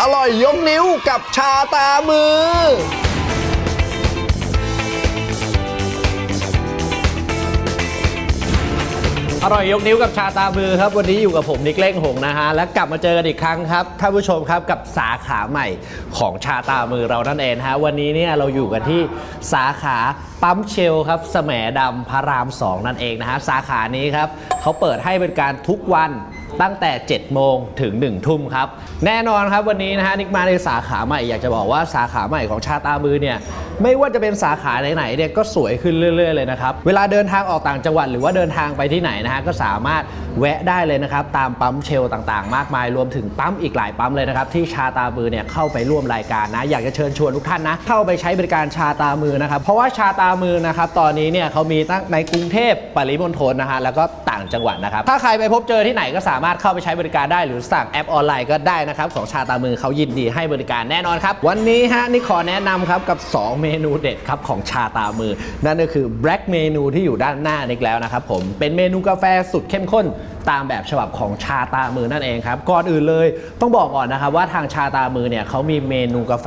อร่อยยกนิ้วกับชาตามือ อร่อยยกนิ้วกับชาตามือครับ วันนี้อยู่กับผมนิกเล้งหงนะฮะ และกลับมาเจอกันอีกครั้งครับท่านผู้ชมครับกับสาขาใหม่ของชาตามือเรานั่นเองฮะวันนี้เนี่ยเราอยู่กันที่สาขาปั๊มเชลครับแสมดำพระราม 2 นั่นเองนะฮะสาขานี้ครับเขาเปิดให้บริการทุกวัน ตั้งแต่ 7 โมงถึง 1 ทุ่มครับ แน่นอนครับวันนี้นะฮะนิกมาในสาขาใหม่อยากจะบอกว่าสาขาใหม่ของชาตามือเนี่ยไม่ว่าจะเป็นสาขาไหนๆเนี่ยก็สวยขึ้นเรื่อย ๆ เลยนะครับ เวลาเดินทางออกต่างจังหวัดหรือว่าเดินทางไปที่ไหนนะฮะก็สามารถ แวะได้เลยนะครับตามปั๊มเชลต่างๆ มากมายรวมถึงปั๊มอีกหลายปั๊มเลยนะครับที่ชาตามือเนี่ยเข้าไปร่วมรายการนะ อยากจะเชิญชวนทุกท่านนะ เข้าไปใช้บริการชาตามือนะครับ เพราะว่าชาตามือนะครับตอนนี้เนี่ยเขามีตั้งในกรุงเทพปริมณฑลนะฮะแล้วก็ต่างจังหวัดนะครับ ถ้าใครไปพบเจอที่ไหนก็สามารถเข้าไปใช้บริการได้หรือสั่งแอปออนไลน์ก็ได้นะครับของชาตามือเขายินดีให้บริการแน่นอนครับวันนี้ฮะนี่ขอแนะนำครับกับ 2 เมนูเด็ดครับของชาตามือ นั่นก็คือ Black เมนูที่อยู่ด้านหน้านิกแล้วนะครับผมเป็นเมนูกาแฟสุดเข้มข้นตามแบบฉบับของชาตามือนั่นเองครับ ก่อนอื่นเลยต้องบอกก่อนนะครับว่าทางชาตามือเนี่ยเขามีเมนูกาแฟ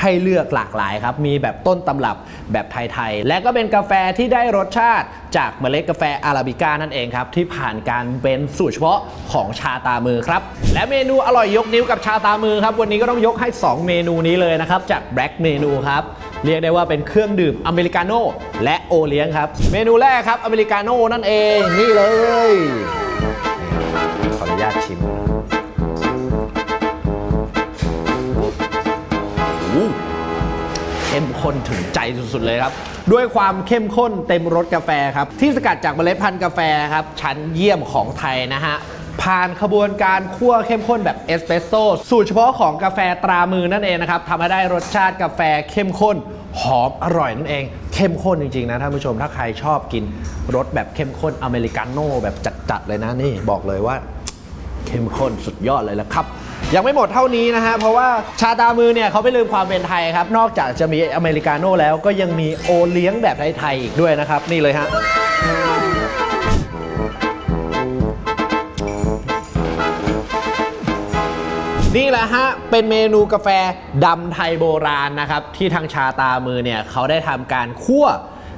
ให้เลือกหลากหลายครับ มีแบบต้นตำรับแบบไทยๆ และก็เป็นกาแฟที่ได้รสชาติ จากเมล็ดกาแฟอาราบิก้านั่นเองครับ ที่ผ่านการเบนสูตรเฉพาะของชาตามือครับ และเมนูอร่อยยกนิ้วกับชาตามือครับ วันนี้ก็ต้องยกให้ 2 เมนูนี้เลยนะครับ จากแบล็กเมนูครับเรียกได้ว่าเป็นเครื่องดื่มอเมริกาโน่และโอเลี้ยงครับ เมนูแรกครับอเมริกาโน่นั่นเองนี่เลยขออนุญาตชิม เข้มข้นถึงใจสุดๆเลยครับ ด้วยความเข้มข้นเต็มรสกาแฟครับ ที่สกัดจากเมล็ดพันธุ์กาแฟครับชั้นเยี่ยมของไทยนะฮะผ่านขบวนการคั่วเข้มข้นแบบเอสเปรสโซ่สูตรเฉพาะของกาแฟตรามือนั่นเองนะครับทำให้ได้รสชาติกาแฟเข้มข้น หอมอร่อยนั่นเอง เข้มข้นจริง ๆ นะท่านผู้ชมถ้าใครชอบกินรสแบบเข้มข้นอเมริกาโน่แบบจัด ๆ เลยนะนี่บอกเลยว่า เข้มข้นสุดยอดเลยละครับ ยังไม่หมดเท่านี้นะฮะเพราะว่าชาตามือเนี่ยเขาไม่ลืมความเป็นไทยครับ นอกจากจะมีอเมริกาโน่แล้วก็ยังมีโอเลี้ยงแบบไทยๆอีกด้วยนะครับ นี่เลยฮะนี่แหละฮะ เป็นเมนูกาแฟดำไทยโบราณนะครับ ที่ทางชาตามือเนี่ยเขาได้ทำการคั่ว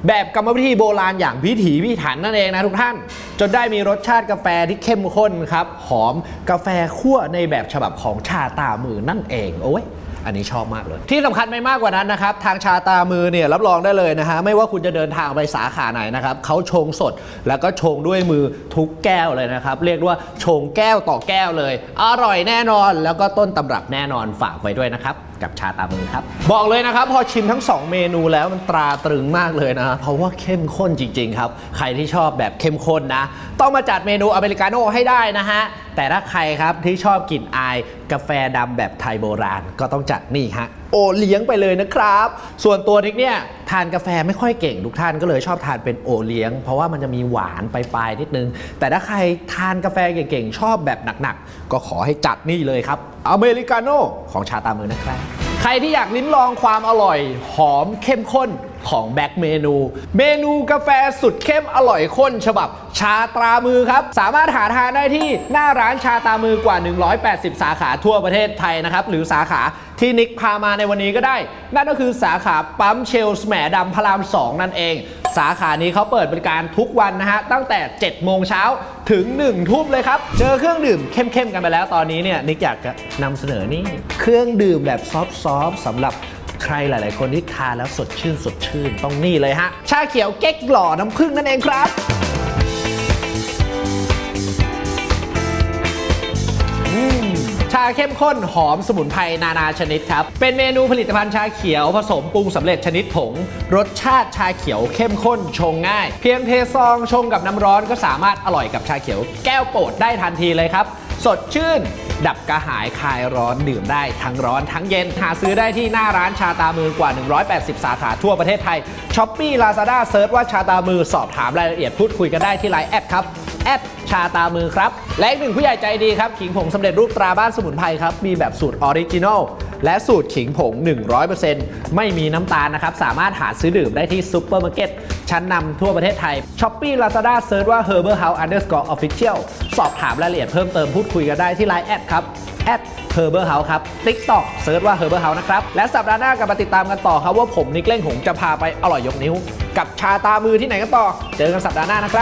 แบบกรรมวิธีโบราณอย่างพิถีพิถันนั่นเองนะทุกท่าน จนได้มีรสชาติกาแฟที่เข้มข้นครับ หอมกาแฟคั่วในแบบฉบับของชาตามือนั่นเองโอ้ยอันนี้ชอบมากเลย ที่สำคัญไม่มากกว่านั้นนะครับ ทางชาตามือเนี่ยรับรองได้เลยนะฮะ ไม่ว่าคุณจะเดินทางไปสาขาไหนนะครับเขาชงสดแล้วก็ชงด้วยมือทุกแก้วเลยนะครับ เรียกว่าชงแก้วต่อแก้วเลย อร่อยแน่นอนแล้วก็ต้นตำรับแน่นอนฝากไว้ด้วยนะครับกับชาตามือครับ บอกเลยนะครับพอชิมทั้ง 2 เมนูแล้วมันตราตรึงมากเลยนะ เพราะว่าเข้มข้นจริง ๆ ครับ ใครที่ชอบแบบเข้มข้นนะ ต้องมาจัดเมนูอเมริกาโน่ให้ได้นะฮะ แต่ถ้าใครครับที่ชอบกลิ่นอายกาแฟดำแบบไทยโบราณ ก็ต้องจัดนี่ฮะโอเลี้ยงไปเลยนะครับ ส่วนตัวนิกเนี่ยทานกาแฟไม่ค่อยเก่งทุกท่านก็เลยชอบทานเป็นโอเลี้ยง เพราะว่ามันจะมีหวานปลายๆนิดนึง แต่ถ้าใครทานกาแฟเก่งๆชอบแบบหนักๆก็ขอให้จัดนี่เลยครับ อเมริกาโน่ของชาตามือนะครับ ใครที่อยากลิ้มลองความอร่อย หอมเข้มข้นของแบ็กเมนู เมนูกาแฟสุดเข้มอร่อยข้น ฉบับชาตรามือครับ สามารถหาทานได้ที่หน้าร้านชาตามือกว่า 180 สาขาทั่วประเทศไทยนะครับ หรือสาขาที่นิกพามาในวันนี้ก็ได้ นั่นก็คือสาขาปั๊มเชลส์แหมดำพระราม 2 นั่นเอง สาขานี้เขาเปิดบริการทุกวันนะฮะ ตั้งแต่ 7 โมงเช้าถึง 1 ทุ่มเลยครับ เจอเครื่องดื่มเข้มๆกันไปแล้วตอนนี้เนี่ยนิกอยากจะนำเสนอนี่ เครื่องดื่มแบบซอฟต์ๆสำหรับใครหลาย ๆ คนที่ทานแล้วสดชื่นสดชื่นต้องนี่เลยฮะชาเขียวเก๊กหล่อน้ำผึ้งนั่นเองครับ เข้มข้นหอมสมุนไพรนานาชนิดครับ เป็นเมนูผลิตภัณฑ์ชาเขียวผสมปรุงสำเร็จชนิดผง รสชาติชาเขียวเข้มข้นชงง่าย เพียงเทซองชงกับน้ำร้อนก็สามารถอร่อยกับชาเขียวแก้วโปรดได้ทันทีเลยครับ สดชื่น ดับกระหายคลายร้อนดื่มได้ทั้งร้อนทั้งเย็น หาซื้อได้ที่หน้าร้านชาตามือกว่า 180 สาขาทั่วประเทศไทยช้อปปี้ลาซาด้าเซิร์ชว่าชาตามือสอบถามรายละเอียดพูดคุยกันได้ที่ไลน์แอดครับ แอดชาตามือครับ และอีกหนึ่งผู้ใหญ่ใจดีครับ ขิงผงสำเร็จรูปตราบ้านสมุนไพรครับ มีแบบสูตรออริจินอลและสูตรขิงผง 100%ไม่มีน้ำตาลนะครับ สามารถหาซื้อดื่มได้ที่ซุปเปอร์มาร์เก็ตชั้นนำทั่วประเทศไทยช้อปปี้ลาซาด้าเซิร์ชว่า Herbal House Underscore Official สอบถามรายละเอียดเพิ่มเติมพูดคุยกันได้ที่ไลน์แอดครับ at Herbal House ครับ TikTok เซิร์ชว่า Herbal House นะครับ และสัปดาห์หน้ากลับมาติดตามกันต่อครับ ว่าผมนิกเล่งหงจะพาไปอร่อยยกนิ้ว กับชาตามือที่ไหนกันต่อ เจอกันสัปดาห์หน้านะครับ